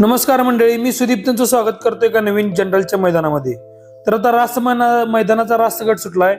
नमस्कार मंडळी मी सुदीप. तुमचं स्वागत करतोय का नवीन जनरलच्या मैदानामध्ये. तर आता रास्त मैना- मैदानाचा रास्त गट सुटलाय.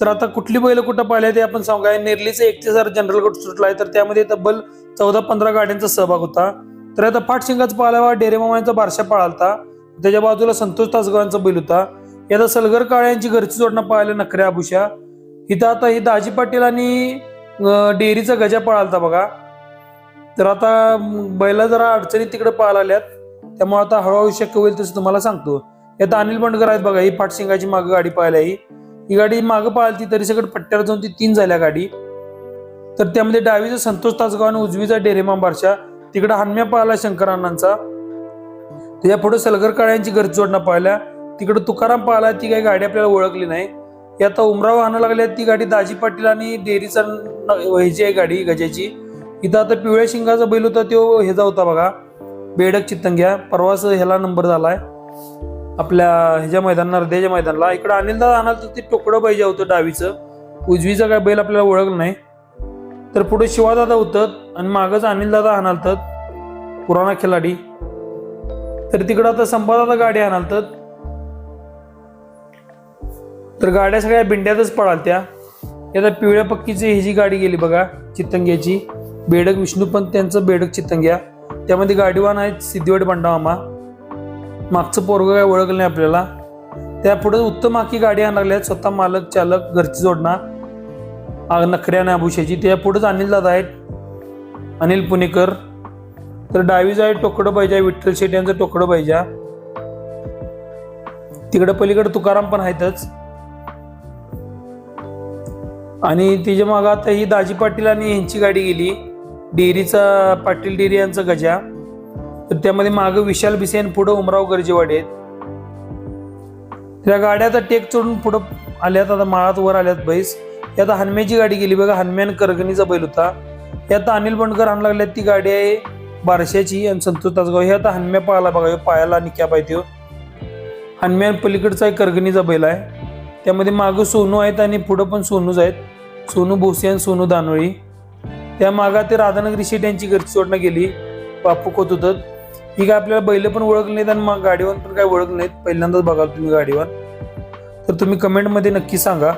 तर आता कुठली बैल कुठं पाहिले ते आपण सांगाय. नेरलीचं एक ते जनरल गट सुटलाय. तर त्यामध्ये तब्बल चौदा पंधरा गाड्यांचा सहभाग होता. तर आता पाठशिंगाचा पाळावा डेरेमामांचा बारशा पाळालता. त्याच्या बाजूला संतोष तासगावांचा बैल होता. यात सलगर काळ्यांची घरची जोडणं पाहायला नखऱ्या आभुषा. इथं आता ही दाजी पाटील आणि डेअरीचा गजा पळालता बघा. तर आता बैला जरा अडचणी तिकडे पाहायला आल्यात त्यामुळे आता हळूहळू शक्य होईल तसं तुम्हाला सांगतो. यात अनिल बंडकर आहेत बघा ही पाटसिंगाची मागं गाडी पाहायला ही ही गाडी मागं पाहिली तरी सगळं पट्ट्यावर जाऊन ती तीन झाल्या गाडी. तर त्यामध्ये डावीचा संतोष तासगाव आणि उजवीचा डेरेमा बारशा तिकडे हनम्या पाहिला शंकर अण्णांचा. त्याच्या पुढे सलगर काळ्यांची गरज जोडणं पाहिल्या. तिकडे तुकाराम पाहिला ती काही गाडी आपल्याला ओळखली नाही. ही आता उमराव आणायला लागल्या ती गाडी दाजी पाटील आणि डेरीचा व्हायची ह्याची आहे गाडी गजाची इथं आता पिवळ्या शिंगाचा बैल होता तो ह्याचा होता बघा. बेडक चित्तंग्या. परवाच ह्याला नंबर झालाय. आपल्या ह्याच्या मैदान हृदयाच्या मैदानाला. इकडं अनिलदा आणाल तर ते टोकडं पाहिजे होतं डावीचं. उजवीचं काय बैल आपल्याला ओळखलं नाही. तर पुढे शिवादादा होतं आणि मागच अनिलदादा आणालतात पुराणा खिलाडी. तर तिकडं आता संपादादा गाडी आणालतात तर. गाड्या सगळ्या बिंड्यातच पळालत्या. आता पिवळ्या पक्कीची ही जी गाडी गेली बघा चित्तंग्याची. बेडक विष्णुपंत त्यांचं बेडक चितंग्या त्यामध्ये गाडीवान आहेत सिद्धिवड बंडामामा. मागचं पोरगं काय ओळखलं नाही आपल्याला. त्यापुढे उत्तम आखी गाडी आणायला लागल्या स्वतः मालक चालक घरची जोडणार नखऱ्या आणि आभूषाची. त्या अनिल दादा आहेत. अनिल पुणेकर. तर डावीज आहे टोकडं पाहिजे विठ्ठल शेट यांचं टोकडं पाहिजे. तिकडं पलीकडे तुकाराम पण आहेतच. आणि तिच्या मागं आता ही दाजी पाटील आणि यांची गाडी गेली. डेअरीचा पाटील डेअरी यांचा गजा. तर त्यामध्ये मागं विशाल भिसेन पुढं उमराव गरजेवाडे आहेत. त्या गाड्या आता टेक चढून पुढं आल्यात आता माळात वर आल्यात बैस. यात हनम्याची गाडी गेली बघा हनम्यान करगणीचा बैल होता. यात अनिल बंडकर आणू लागल्यात ती गाडी आहे बारशाची आणि संतोष तासगाव. हे आता हनम्या पाहायला बघा पायाला निक्या पाहिजे हो. हनम्यान पलीकडचा एक करगणीचा बैल आहे. त्यामध्ये मागं सोनू आहेत आणि पुढं पण सोनूच आहेत. सोनू भोसे आणि सोनू दानोळी. त्या मागा ते राधानगरी शेट यांची घरची सोडणं गेली बापू खोत होतं. ही काय आपल्याला बैल पण ओळखली नाहीत आणि मग गाडीवर पण काय ओळख नाहीत. पहिल्यांदाच बघाल तुम्ही गाडीवर तर तुम्ही कमेंटमध्ये नक्की सांगा.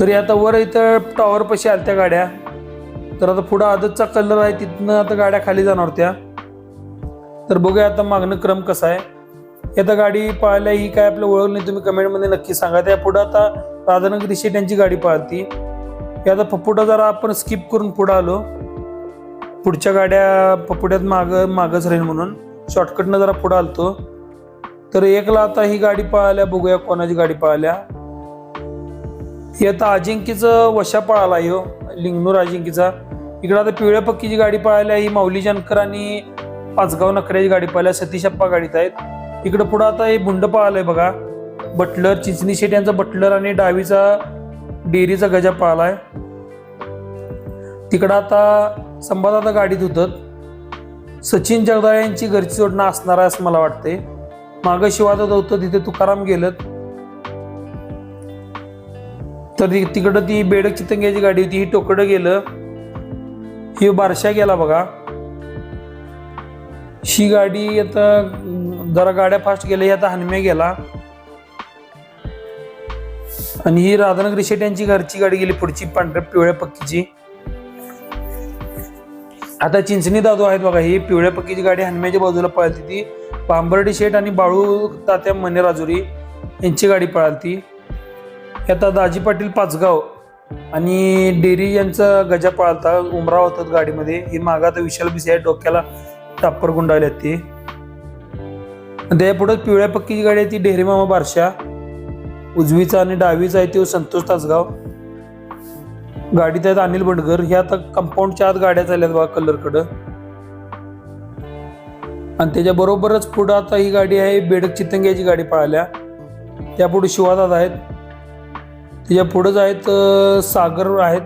तरी आता वर इथं टॉवर पशी आल्या गाड्या. तर आता पुढं आदतचा कलर आहे तिथनं आता गाड्या खाली जाणार त्या तर बघूया आता मागणं क्रम कसा आहे. आता गाडी पाहायला ही काय आपलं ओळख नाही तुम्ही कमेंटमध्ये नक्की सांगा. त्या पुढं आता राधानगरी शेट यांची गाडी पाहती. हे आता पप्पुटा जरा आपण स्किप करून पुढं आलो. पुढच्या गाड्या पपुड्यात माग मागच राहील म्हणून. शॉर्टकटनं जरा पुढं आलतो. तर एकला आता ही गाडी पळाल्या बघूया कोणाची गाडी पळाल्या. ही आता अजिंक्यचं वशा पळाला हो लिंगनूर अजिंक्यचा इकडं आता पिवळ्या पक्कीची गाडी पळाल्या ही माऊली जानकर आणि पाचगाव नखऱ्याची गाडी पाहिल्या सतीशप्पा गाडीत आहेत. इकडं पुढं आता हे बुंड पळालंय बघा. बटलर चिंचणी शेट यांचा बटलर आणि डावीचा डेअरीचा गजा पळालाय. तिकडं आता संवाद गाडीत होतं. सचिन जगदाळे यांची घरची जोडणं असणार आहे असं मला वाटते मागं शिवाजात होतं तिथे तुकाराम गेलत. तर तिकडं ती बेडक चितंग्याची गाडी होती ही टोकडं गेलं. ही बारशा गेला बघा. ही गाडी आता जरा गाड्या फास्ट गेल्या ही आता हनम्या गेला. आणि ही राधानगरी शेट यांची घरची गाडी गेली पुढची पांढऱ्या पिवळ्या पक्कीची. आता चिंचणी दादू आहेत बघा ही पिवळ्या पक्कीची गाडी हनम्याच्या बाजूला पळालती ती. पांबर्डी शेठ आणि बाळू तात्या मने राजुरी यांची गाडी पळालती. आता दाजी पाटील पाचगाव आणि डेरी यांचा गजा पळालता उमराव होतात गाडीमध्ये. ही मागा आता विशाल बिसी आहे डोक्याला टाप्पर गुंडावल्यात ती. आणि पिवळ्या पक्कीची गाडी आहे ती डेहरी मामा बारशा उजवीचा आणि डावीचा आहे तो संतोष तासगाव. गाडीत आहेत अनिल बंडगर. ह्या आता कंपाऊंडच्या आत गाड्या चालल्यात बघा कलरकडं आणि त्याच्या बरोबरच पुढं आता ही गाडी आहे बेडक चितंग्याची गाडी पळाल्या. त्या पुढे शिवादात आहेत. त्याच्या पुढंच आहेत सागर आहेत.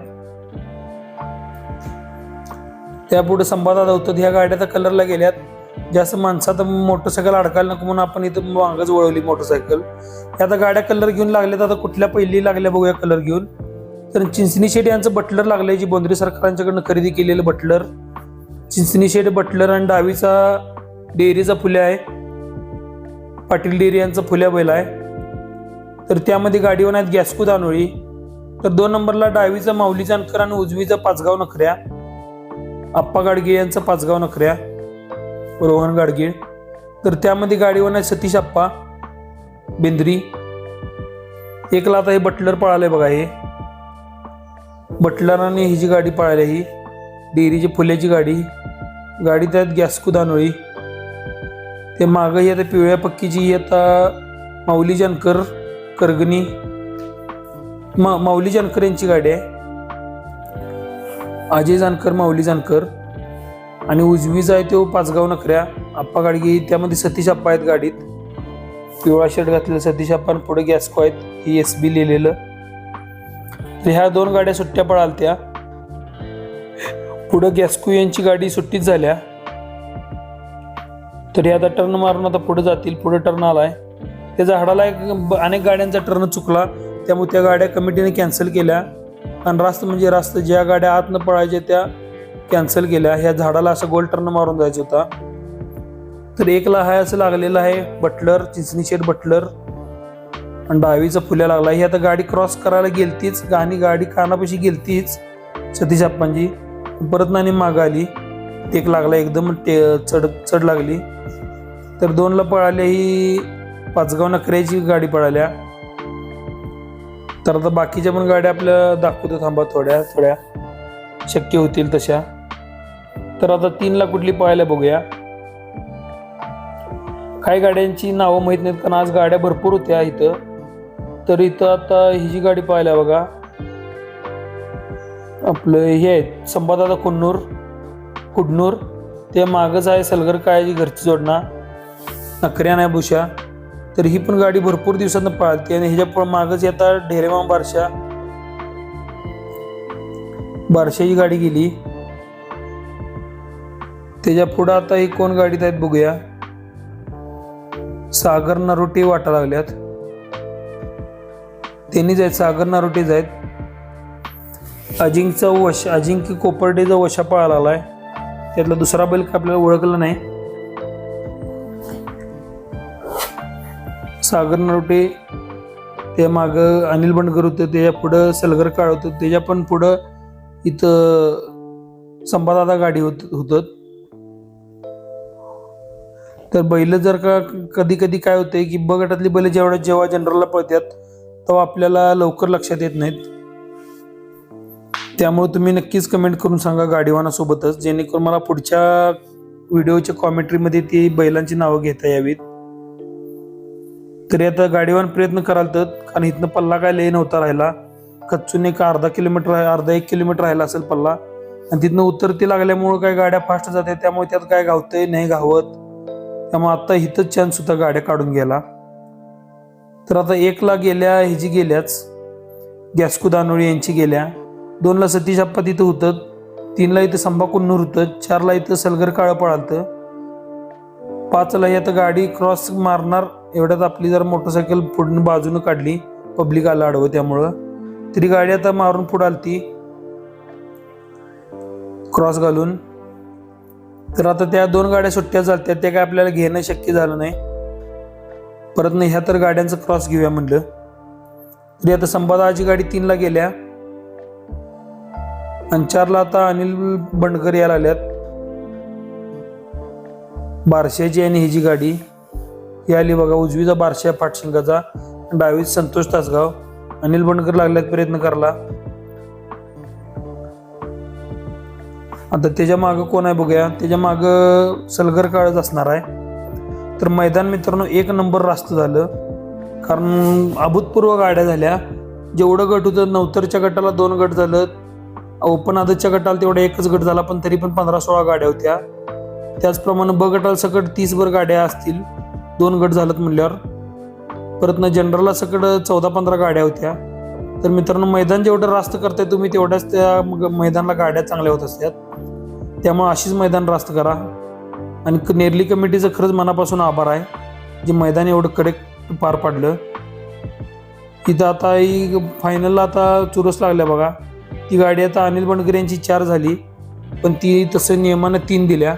त्या पुढे होतं. ह्या गाड्या तर कलरला गेल्यात. जास्त माणसात मोटरसायकल अडकायला नको म्हणून आपण इथं मागच वळवली मोटरसायकल ह्या आता गाड्या कलर घेऊन लागल्यात. आता कुठल्या पहिली लागल्या बघूया कलर घेऊन. तर चिंचणी शेट यांचं बटलर लागलंय जी बोंद्रे सरकारांच्याकडनं खरेदी केलेलं बटलर. चिंचणी शेट बटलर आणि डावीचा डेअरीचा फुल्या आहे. पाटील डेअरी यांचा फुल्या बैल आहे. तर त्यामध्ये गाडीवर आहेत गॅस्को दानोळी. तर दोन नंबरला डावीचा माऊली जानकर आणि उजवीचा पाचगाव नखऱ्या. आप्पा गाडगीळ यांचा पाचगाव नखऱ्या. रोहन गाडगीळ. तर त्यामध्ये गाडीवर आहे सतीश आप्पा. बेंद्री. एकला आता हे बटलर पळालंय बघा हे. बटलराने ही जी गाडी पाळली ही डेअरीची फुल्याची गाडी गाडी त्यात गॅसकू दानोळी ते मागं ही आता पिवळ्या पक्कीची ही आता माऊली जानकर करगणी. मा माऊली जानकर यांची गाडी आहे. अजय जानकर माऊली जानकर. आणि उजवीचा आहे तो पाचगाव नखऱ्या आप्पा गाडगी त्यामध्ये सतीश आप्पा आहेत गाडीत. पिवळा शर्ट घातलेला सतीश आप्पा आणि पुढे गॅस्को आहेत ही एस बी लिहिलेलं. तर ह्या दोन गाड्या सुट्ट्या पळालत्या. पुढं गॅस्कू यांची गाडी सुट्टीच झाल्या. तर हे आता टर्न मारून आता पुढे जातील पुढे टर्न आलाय. त्या झाडाला एक अनेक गाड्यांचा टर्न चुकला. त्यामुळे त्या गाड्या कमिटीने कॅन्सल केल्या. आणि रास्त म्हणजे रास्त ज्या गाड्या आतनं पळायच्या त्या कॅन्सल केल्या. ह्या झाडाला असं गोल टर्न मारून जायचं होता. तर एकला हाय असं लागलेलं आहे बटलर चिंचणी शेट बटलर. आणि डावीचा फुल्या लागला. ही आता गाडी क्रॉस करायला गेलतीच. आणि गाडी कानापाशी गेलतीच. सतीश आप्पांची. परत नाणी मागं आली. टेक लागला एकदम टे चढ चढ लागली. तर दोनला पळाल्या ही पाचगाव नखऱ्याची गाडी पळाल्या. तर आता बाकीच्या पण गाड्या आपल्या दाखवतो थांबा थोड्या थोड्या. शक्य होतील तशा. तर आता तीनला कुठली पळायला बघूया. काही गाड्यांची नावं माहीत नाहीत कारण आज गाड्या भरपूर होत्या इथं. तर इथं आता ही जी गाडी पाहायला बघा. आपलं हे आहे संभादादा कुन्नूर कुडनूर. ते मागच आहे सलगर काळ्याची घरची जोडणा. नखऱ्या नाही बुशा तर ही पण गाडी भरपूर दिवसांना पाळते आणि ह्याच्या पुढं मागच येतात ढेरेमा बारशा. बारशाची गाडी गेली. त्याच्या पुढं आता ही कोण गाडीत आहेत बघूया. सागर नरोटी वाटा लागल्यात. त्यांनीच आहेत सागर नरोटेच आहेत अजिंक्यचा वश अजिंक्य कोपर्डेचा वशा पळाला आलाय. त्यातला दुसरा बैल का आपल्याला ओळखला नाही. सागर नरोटे ते माग अनिल बंडकर होतं त्याच्या पुढं सलगर काळ होतं त्याच्या पण पुढं इथं संभादादा गाडी होत होतं. तर बैल जर का कधी कधी काय होतंय की ब गटातली बैल जेवढ्या जेव्हा जनरलला पळतात तेव्हा आपल्याला लवकर लक्षात येत नाहीत. त्यामुळे तुम्ही नक्कीच कमेंट करून सांगा गाडीवानासोबतच जेणेकरून मला पुढच्या व्हिडिओच्या कॉमेंट्रीमध्ये ती बैलांची नावं घेता यावीत. तरी आता गाडीवान प्रयत्न कराल तर कारण इथनं पल्ला काय लय नव्हता राहिला. कच्चून एक अर्धा किलोमीटर अर्धा एक किलोमीटर राहिला असेल पल्ला. आणि तिथनं उतरती लागल्यामुळं काय गाड्या फास्ट जाते त्यामुळे त्यात काय गावतंय नाही गावत. त्यामुळे आता इथंच चान्स सुद्धा गाड्या काढून गेला तर आता एकला गेल्या ह्याची गेल्याच. गॅस्कू दानोळी यांची गेल्या. दोनला सतीश आप्पा तिथं होतं. तीनला इथं संभाकुन्नूर होतं. चारला इथं सलगर काळं पळालतं पाचला आता गाडी क्रॉस मारणार. एवढ्यात आपली जर मोटरसायकल पुढून बाजूनं काढली पब्लिक आला अडवं त्यामुळं. तरी गाडी आता मारून पुढं आलती. क्रॉस घालून. तर आता त्या दोन गाड्या सुट्ट्या चालत्या त्या काय आपल्याला घेणं शक्य झालं नाही. परत नाही ह्या तर गाड्यांचा क्रॉस घेऊया म्हणलं. तरी आता संपादाची गाडी तीनला गेल्या. आणि चारला आता अनिल बंडकर यायला आल्यात बारशाची आणि ह्याची गाडी. ही आली बघा उजवीचा बारशा फाटशिंगाचा डावीत संतोष तासगाव. अनिल बंडकर लागल्यात प्रयत्न करला आता त्याच्या मागं कोण आहे बघूया. त्याच्या मागं सलगर काळच असणार आहे. तर मैदान मित्रांनो एक नंबर रास्त झालं. कारण अभूतपूर्व गाड्या झाल्या. जेवढं गट होतं नवतरच्या गटाला दोन गट झालं. ओपन आदतच्या गटाला तेवढा एकच गट झाला पण तरी पण पंधरा सोळा गाड्या होत्या. त्याचप्रमाणे ब गटाला सकट तीसभर गाड्या असतील. दोन गट झालेत म्हणल्यावर. परत ना जनरलला सकट चौदा पंधरा गाड्या होत्या. तर मित्रांनो मैदान जेवढं रास्त करताय तुम्ही तेवढ्याच त्या मैदानाला गाड्या चांगल्या होत असतात. त्यामुळे अशीच मैदान रास्त करा. आणि नेरली कमिटीचं खरंच मनापासून आभार आहे. जे मैदान एवढं कडक पार पाडलं. इथं आता ही फायनलला आता चुरस लागल्या बघा. ती गाडी आता अनिल बंडकर यांची चार झाली. पण ती तसं नियमानं तीन दिल्या.